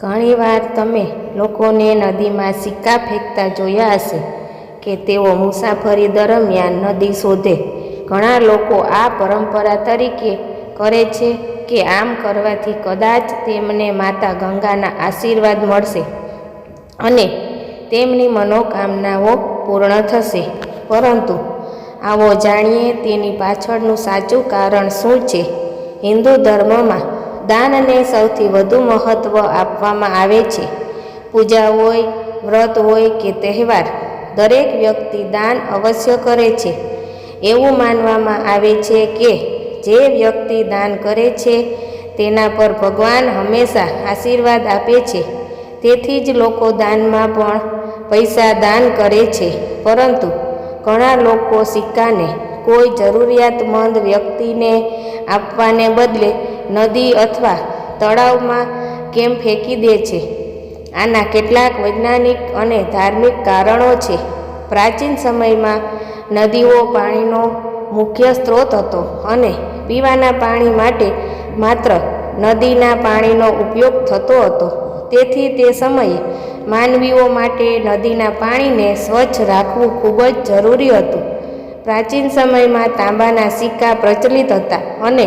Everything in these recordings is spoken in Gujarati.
ઘણીવાર તમે લોકોને નદીમાં સિક્કા ફેંકતા જોયા હશે કે તેઓ મુસાફરી દરમિયાન નદી શોધે. ઘણા લોકો આ પરંપરા તરીકે કરે છે કે આમ કરવાથી કદાચ તેમને માતા ગંગાના આશીર્વાદ મળશે અને તેમની મનોકામનાઓ પૂર્ણ થશે. પરંતુ આવો જાણીએ તેની પાછળનું સાચું કારણ શું છે? હિન્દુ ધર્મમાં દાનને સૌથી વધુ મહત્ત્વ આપવામાં આવે છે. પૂજા હોય, વ્રત હોય કે તહેવાર, દરેક વ્યક્તિ દાન અવશ્ય કરે છે. એવું માનવામાં આવે છે કે જે વ્યક્તિ દાન કરે છે, તેના પર ભગવાન હંમેશા આશીર્વાદ આપે છે. તેથી જ લોકો દાનમાં પણ પૈસા દાન કરે છે. પરંતુ ઘણા લોકો સિક્કાને કોઈ જરૂરિયાતમંદ વ્યક્તિને આપવાને બદલે નદી અથવા તળાવમાં કેમ ફેંકી દે છે? આના કેટલાક વૈજ્ઞાનિક અને ધાર્મિક કારણો છે. પ્રાચીન સમયમાં નદીઓ પાણીનો મુખ્ય સ્ત્રોત હતો અને પીવાના પાણી માટે માત્ર નદીના પાણીનો ઉપયોગ થતો હતો. તેથી તે સમયે માનવીઓ માટે નદીના પાણીને સ્વચ્છ રાખવું ખૂબ જ જરૂરી હતું. પ્રાચીન સમયમાં તાંબાના સિક્કા પ્રચલિત હતા અને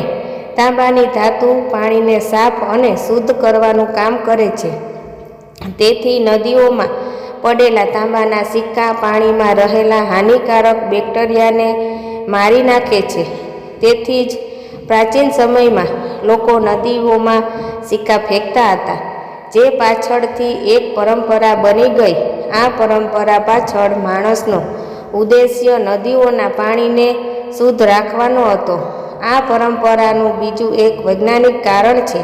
તાંબાની ધાતુ પાણીને સાફ અને શુદ્ધ કરવાનું કામ કરે છે. તેથી નદીઓમાં પડેલા તાંબાના સિક્કા પાણીમાં રહેલા હાનિકારક બેક્ટેરિયાને મારી નાખે છે. તેથી જ પ્રાચીન સમયમાં લોકો નદીઓમાં સિક્કા ફેંકતા હતા. જે પાછળથી એક પરંપરા બની ગઈ. આ પરંપરા પાછળ માણસનો ઉદ્દેશ્ય નદીઓના પાણીને શુદ્ધ રાખવાનો હતો. આ પરંપરાનું બીજું એક વૈજ્ઞાનિક કારણ છે.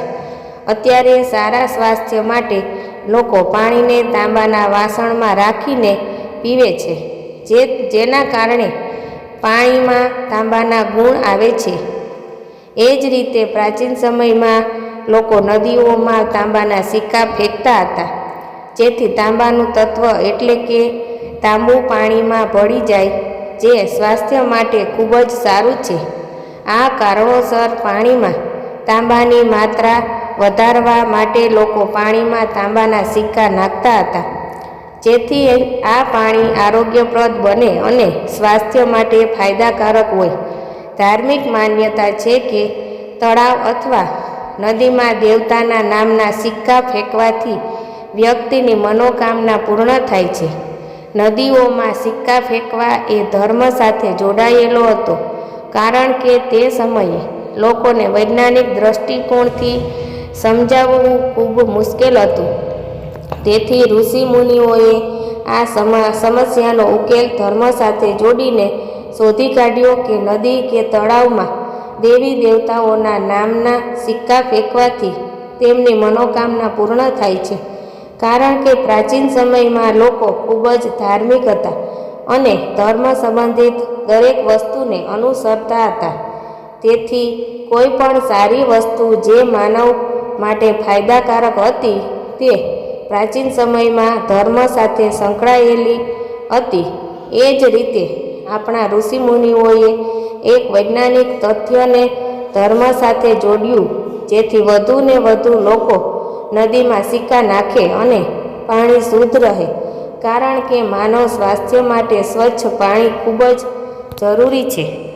અત્યારે સારા સ્વાસ્થ્ય માટે લોકો પાણીને તાંબાના વાસણમાં રાખીને પીવે છે, જે જેના કારણે પાણીમાં તાંબાના ગુણ આવે છે. એ જ રીતે પ્રાચીન સમયમાં લોકો નદીઓમાં તાંબાના સિક્કા ફેંકતા હતા, જેથી તાંબાનું તત્વ એટલે કે તાંબુ પાણીમાં ભળી જાય, જે સ્વાસ્થ્ય માટે ખૂબ જ સારું છે. આ કારણોસર પાણીમાં તાંબાની માત્રા વધારવા માટે લોકો પાણીમાં તાંબાના સિક્કા નાખતા હતા. જેથી આ પાણી આરોગ્યપ્રદ બને અને સ્વાસ્થ્ય માટે ફાયદાકારક હોય. ધાર્મિક માન્યતા છે કે તળાવ અથવા નદીમાં દેવતાના નામના સિક્કા ફેંકવાથી વ્યક્તિની મનોકામના પૂર્ણ થાય છે. નદીઓમાં સિક્કા ફેંકવા એ ધર્મ સાથે જોડાયેલો હતો. કારણ કે તે સમયે લોકોને વૈજ્ઞાનિક દ્રષ્ટિકોણથી સમજાવવું ખૂબ મુશ્કેલ હતું. તેથી ઋષિ મુનિઓએ આ સમસ્યાનો ઉકેલ ધર્મ સાથે જોડીને શોધી કાઢ્યો કે નદી કે તળાવમાં દેવી દેવતાઓના નામના સિક્કા ફેંકવાથી તેમની મનોકામના પૂર્ણ થાય છે. કારણ કે પ્રાચીન સમયમાં લોકો ખૂબ જ ધાર્મિક હતા. અને ધર્મ સંબંધિત દરેક વસ્તુને અનુસરતા હતા. તેથી કોઈ પણ સારી વસ્તુ જે માનવ માટે ફાયદાકારક હતી તે પ્રાચીન સમયમાં ધર્મ સાથે સંકળાયેલી હતી. એ જ રીતે આપણા ઋષિમુનિઓએ એક વૈજ્ઞાનિક તથ્યને ધર્મ સાથે જોડ્યું, જેથી વધુ ને વધુ લોકો નદીમાં સિક્કા નાખે અને પાણી શુદ્ધ રહે. કારણ કે માનવ સ્વાસ્થ્ય માટે સ્વચ્છ પાણી ખૂબ જ જરૂરી છે.